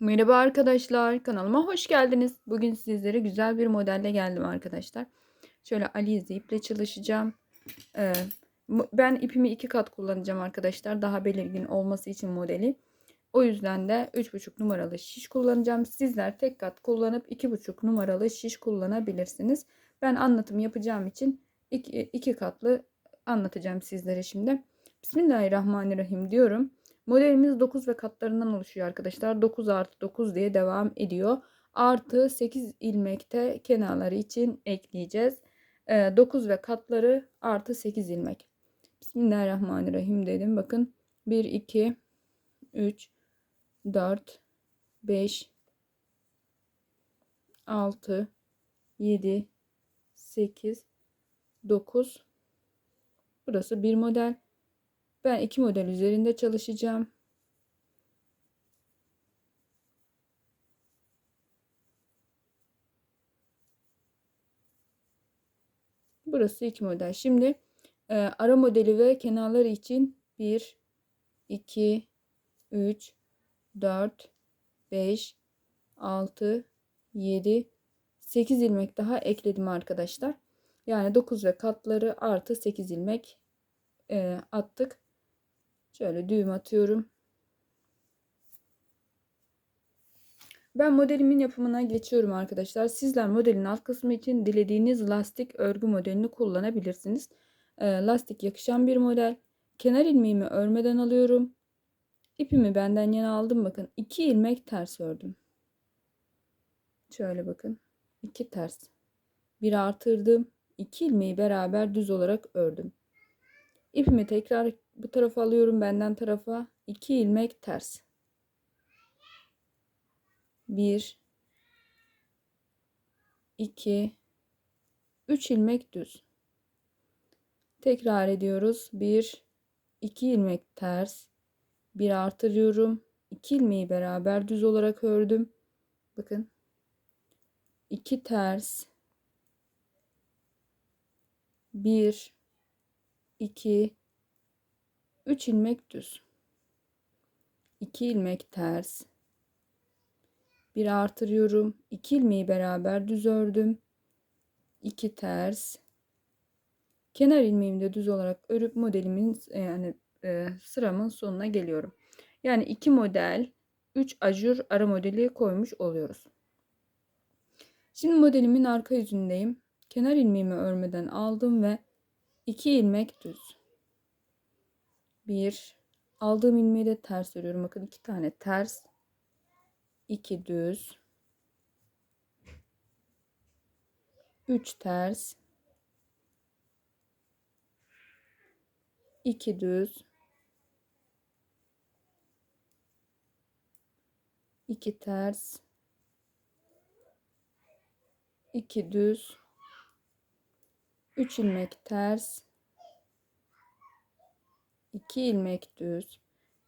Merhaba arkadaşlar, kanalıma hoş geldiniz. Bugün sizlere güzel bir modelle geldim arkadaşlar. Şöyle Alize iple çalışacağım. Ee, ben ipimi iki kat kullanacağım arkadaşlar. Daha belirgin olması için modeli. O yüzden de 3,5 numaralı şiş kullanacağım. Sizler tek kat kullanıp 2,5 numaralı şiş kullanabilirsiniz. Ben anlatım yapacağım için iki, iki katlı anlatacağım sizlere şimdi. Bismillahirrahmanirrahim diyorum. Modelimiz 9 ve katlarından oluşuyor arkadaşlar. 9 artı 9 diye devam ediyor. Artı 8 ilmekte kenarları için ekleyeceğiz. 9 ee, ve katları artı 8 ilmek. Bismillahirrahmanirrahim dedim. Bakın 1, 2, 3, 4, 5, 6, 7, 8, 9. Burası bir model. Ben iki model üzerinde çalışacağım. Burası iki model. Şimdi e, ara modeli ve kenarları için 1, 2, 3, 4, 5, 6, 7, 8 ilmek daha ekledim arkadaşlar. Yani 9 ve katları artı 8 ilmek e, attık. Şöyle düğüm atıyorum. Ben modelimin yapımına geçiyorum arkadaşlar. Sizler modelin alt kısmı için dilediğiniz lastik örgü modelini kullanabilirsiniz. E, lastik yakışan bir model. Kenar ilmeğimi örmeden alıyorum. İpimi benden yana aldım. Bakın 2 ilmek ters ördüm. Şöyle bakın. 2 ters. Bir artırdım. 2 ilmeği beraber düz olarak ördüm. İpimi tekrar bu tarafa alıyorum benden tarafa. 2 ilmek ters. 1 2 3 ilmek düz. Tekrar ediyoruz. 1 2 ilmek ters. Bir artırıyorum. 2 ilmeği beraber düz olarak ördüm. Bakın. 2 ters. 1 2 3 ilmek düz. 2 ilmek ters. Bir artırıyorum. 2 ilmeği beraber düz ördüm. 2 ters. Kenar ilmeğimi de düz olarak örüp modelimin yani e, sıramın sonuna geliyorum. Yani 2 model 3 ajur ara modeli koymuş oluyoruz. Şimdi modelimin arka yüzündeyim. Kenar ilmeğimi örmeden aldım ve 2 ilmek düz 1 aldığım ilmeği de ters örüyorum. Bakın iki tane ters. 2 düz. 3 ters. 2 düz. 2 ters. 2 düz. 3 ilmek ters. 2 ilmek düz.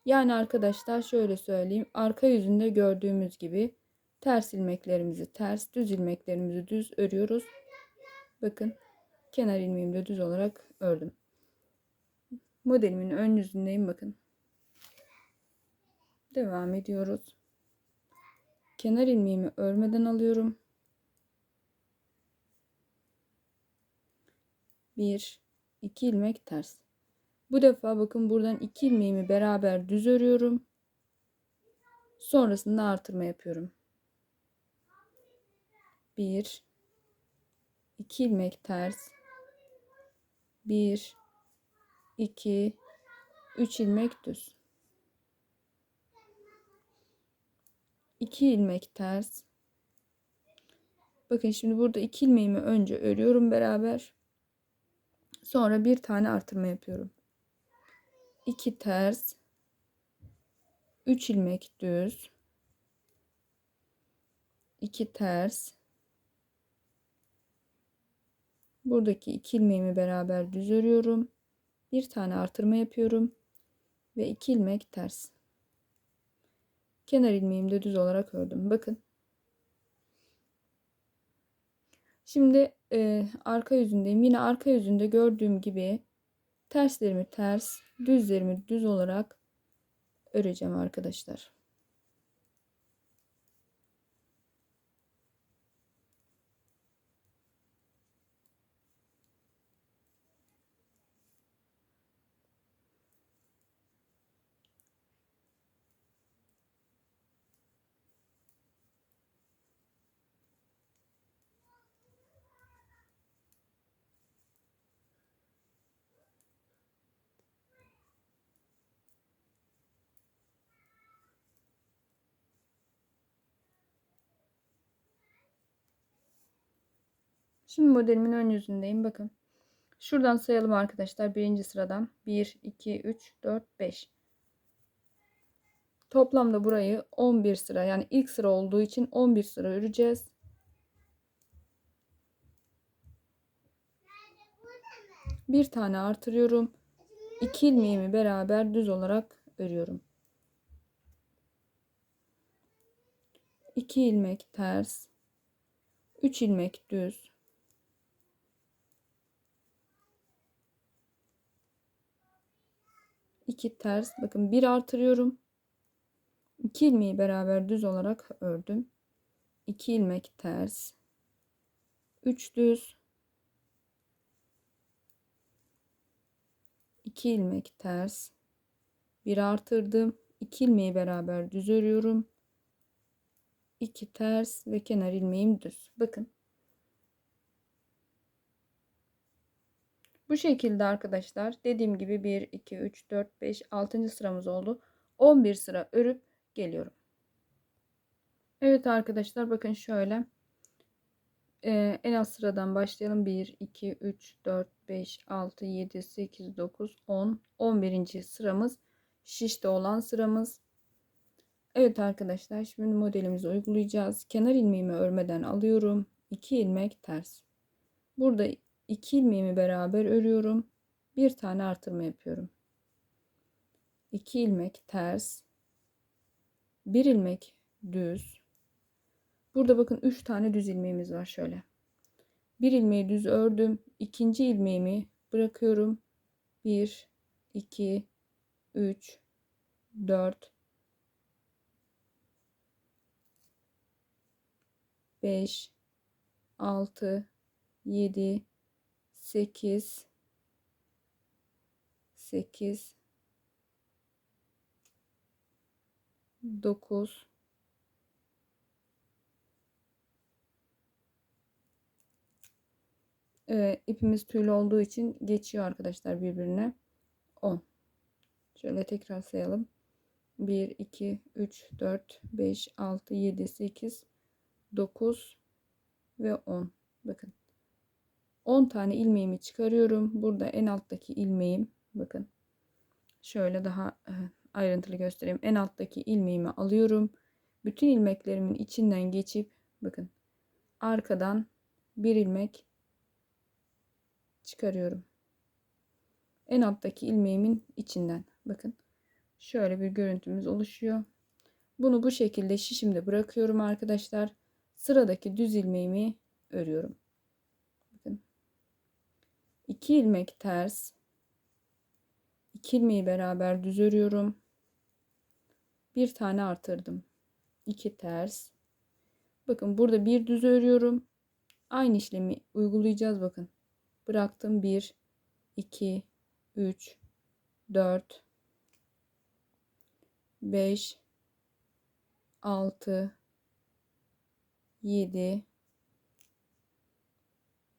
Yani arkadaşlar şöyle söyleyeyim. Arka yüzünde gördüğümüz gibi ters ilmeklerimizi ters, düz ilmeklerimizi düz örüyoruz. Bakın kenar ilmeğimi de düz olarak ördüm. Modelimin ön yüzündeyim bakın. Devam ediyoruz. Kenar ilmeğimi örmeden alıyorum. 1 2 ilmek ters. Bu defa bakın buradan iki ilmeğimi beraber düz örüyorum. Sonrasında artırma yapıyorum. 1 2 ilmek ters. 1 2 3 ilmek düz. 2 ilmek ters. Bakın şimdi burada 2 ilmeğimi önce örüyorum beraber. Sonra bir tane artırma yapıyorum 2 ters 3 ilmek düz 2 ters. Buradaki iki ilmeğimi beraber düz örüyorum. Bir tane artırma yapıyorum ve 2 ilmek ters. Kenar ilmeğimi de düz olarak ördüm. Bakın. Şimdi e, arka yüzündeyim. Yine arka yüzünde gördüğüm gibi terslerimi ters, düzlerimi düz olarak öreceğim arkadaşlar. Şimdi modelimin ön yüzündeyim. Bakın. Şuradan sayalım arkadaşlar. Birinci sıradan 1, 2, 3, 4, 5. Toplamda burayı 11 sıra yani ilk sıra olduğu için 11 sıra öreceğiz. Bir tane artırıyorum. 2 ilmeğimi beraber düz olarak örüyorum. 2 ilmek ters. 3 ilmek düz. 2 ters. Bakın bir artırıyorum. 2 ilmeği beraber düz olarak ördüm. 2 ilmek ters. 3 düz. 2 ilmek ters. Bir artırdım. 2 ilmeği beraber düz örüyorum. 2 ters ve kenar ilmeğim düz. Bakın. Bu şekilde arkadaşlar dediğim gibi 1, 2, 3, 4, 5, 6. sıramız oldu. 11 sıra örüp geliyorum. Evet arkadaşlar bakın şöyle. Ee, en az sıradan başlayalım. 1, 2, 3, 4, 5, 6, 7, 8, 9, 10. 11. sıramız şişte olan sıramız. Evet arkadaşlar şimdi modelimizi uygulayacağız. Kenar ilmeğimi örmeden alıyorum. 2 ilmek ters. Burada 2 ilmeğimi beraber örüyorum. Bir tane artırma yapıyorum. 2 ilmek ters. 1 ilmek düz. Burada bakın 3 tane düz ilmeğimiz var şöyle. Bir ilmeği düz ördüm. ikinci ilmeğimi bırakıyorum. 1 2 3 4 5 6 7 8 8 9 ee, ipimiz tüylü olduğu için geçiyor arkadaşlar birbirine. 10 şöyle tekrar sayalım. 1 2 3 4 5 6 7 8 9 ve 10 bakın 10 tane ilmeğimi çıkarıyorum. Burada en alttaki ilmeğim bakın. Şöyle daha e, ayrıntılı göstereyim. En alttaki ilmeğimi alıyorum. Bütün ilmeklerimin içinden geçip bakın arkadan bir ilmek çıkarıyorum. En alttaki ilmeğimin içinden bakın. Şöyle bir görüntümüz oluşuyor. Bunu bu şekilde şişimde bırakıyorum arkadaşlar. Sıradaki düz ilmeğimi örüyorum. 2 ilmek ters. 2 ilmeği beraber düz örüyorum. Bir tane artırdım. 2 ters. Bakın burada bir düz örüyorum. Aynı işlemi uygulayacağız bakın. Bıraktım. 1 2 3 4 5 6 7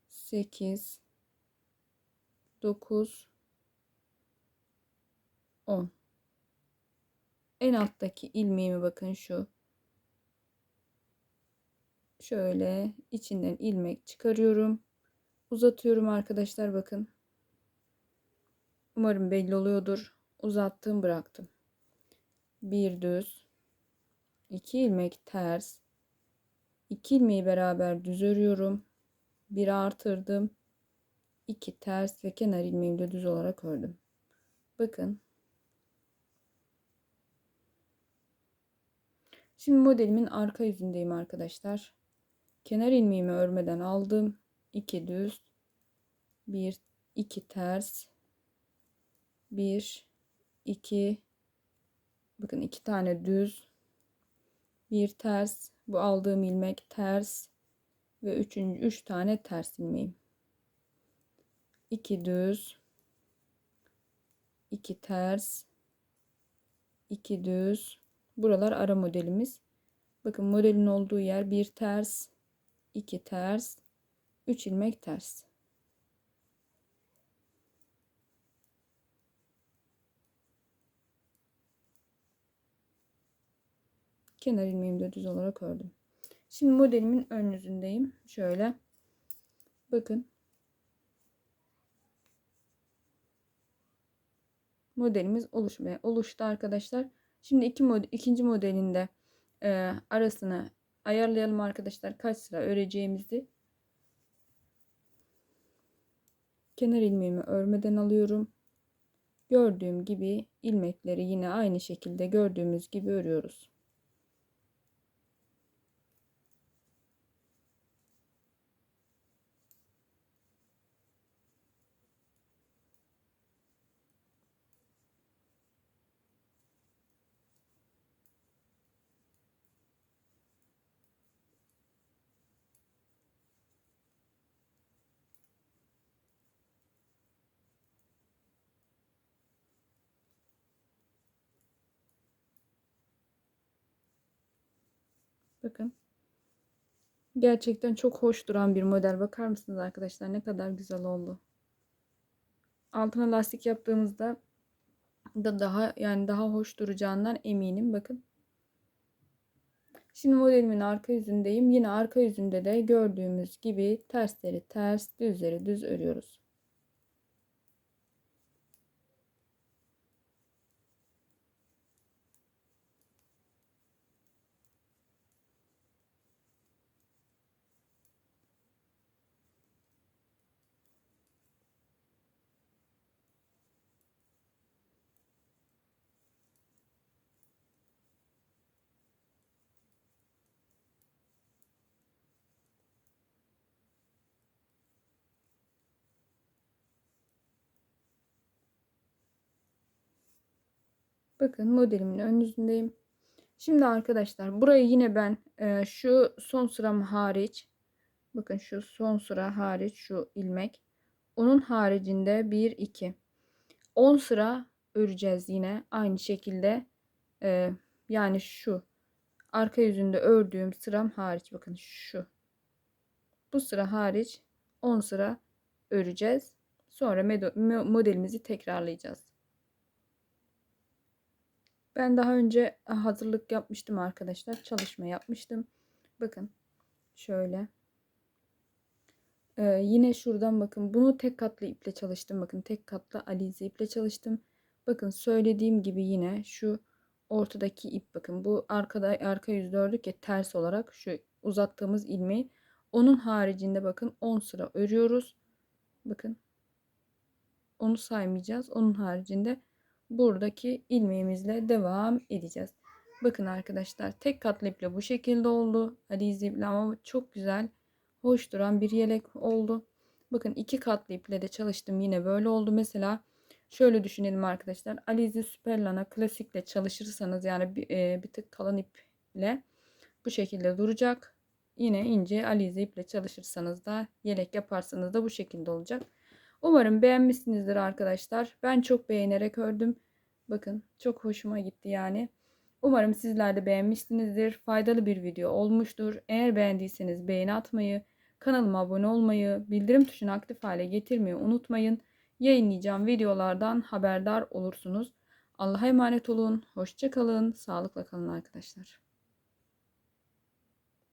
8 9 10 en alttaki ilmeğimi bakın şu. Şöyle içinden ilmek çıkarıyorum. Uzatıyorum arkadaşlar bakın. Umarım belli oluyordur. Uzattım bıraktım. Bir düz. İki ilmek ters. İki ilmeği beraber düz örüyorum. Bir artırdım 2 ters ve kenar ilmeğimi de düz olarak ördüm. Bakın. Şimdi modelimin arka yüzündeyim arkadaşlar. Kenar ilmeğimi örmeden aldım. 2 düz. 1 2 ters. 1 2 Bakın iki tane düz. Bir ters. Bu aldığım ilmek ters ve üçüncü üç tane ters ilmeğim. 2 düz. 2 ters. 2 düz. Buralar ara modelimiz. Bakın modelin olduğu yer bir ters 2 ters 3 ilmek ters. Kenar ilmeğimi de düz olarak ördüm. Şimdi modelimin ön yüzündeyim. Şöyle. Bakın. Modelimiz oluşmaya oluştu arkadaşlar. Şimdi iki mod ikinci modelinde e, arasını ayarlayalım arkadaşlar. Kaç sıra öreceğimizi. Kenar ilmeğimi örmeden alıyorum. Gördüğüm gibi ilmekleri yine aynı şekilde gördüğümüz gibi örüyoruz. Bakın. Gerçekten çok hoş duran bir model. Bakar mısınız arkadaşlar? Ne kadar güzel oldu. Altına lastik yaptığımızda da daha yani daha hoş duracağından eminim. Bakın. Şimdi modelimin arka yüzündeyim. Yine arka yüzünde de gördüğümüz gibi tersleri ters, düzleri düz örüyoruz. Bakın modelimin ön yüzündeyim. Şimdi arkadaşlar burayı yine ben e, şu son sıram hariç bakın şu son sıra hariç şu ilmek onun haricinde 1 2 10 sıra öreceğiz yine aynı şekilde e, yani şu arka yüzünde ördüğüm sıram hariç bakın şu bu sıra hariç 10 sıra öreceğiz. Sonra modelimizi tekrarlayacağız. Ben daha önce hazırlık yapmıştım arkadaşlar. Çalışma yapmıştım. Bakın şöyle. Ee, yine şuradan bakın. Bunu tek katlı iple çalıştım. Bakın tek katlı alize iple çalıştım. Bakın söylediğim gibi yine şu ortadaki ip bakın. Bu arkada arka yüzde ördük ya ters olarak şu uzattığımız ilmeği. Onun haricinde bakın 10 sıra örüyoruz. Bakın. Onu saymayacağız. Onun haricinde buradaki ilmeğimizle devam edeceğiz. Bakın arkadaşlar tek katlı iple bu şekilde oldu. Alize iple ama çok güzel hoş duran bir yelek oldu. Bakın iki katlı iple de çalıştım yine böyle oldu. Mesela şöyle düşünelim arkadaşlar. Alize Superlana klasikle çalışırsanız yani bir, e, bir tık kalın iple bu şekilde duracak. Yine ince alize iple çalışırsanız da yelek yaparsanız da bu şekilde olacak. Umarım beğenmişsinizdir arkadaşlar. Ben çok beğenerek ördüm. Bakın çok hoşuma gitti yani. Umarım sizler de beğenmişsinizdir. Faydalı bir video olmuştur. Eğer beğendiyseniz beğeni atmayı, kanalıma abone olmayı, bildirim tuşunu aktif hale getirmeyi unutmayın. Yayınlayacağım videolardan haberdar olursunuz. Allah'a emanet olun. Hoşçakalın. Sağlıkla kalın arkadaşlar.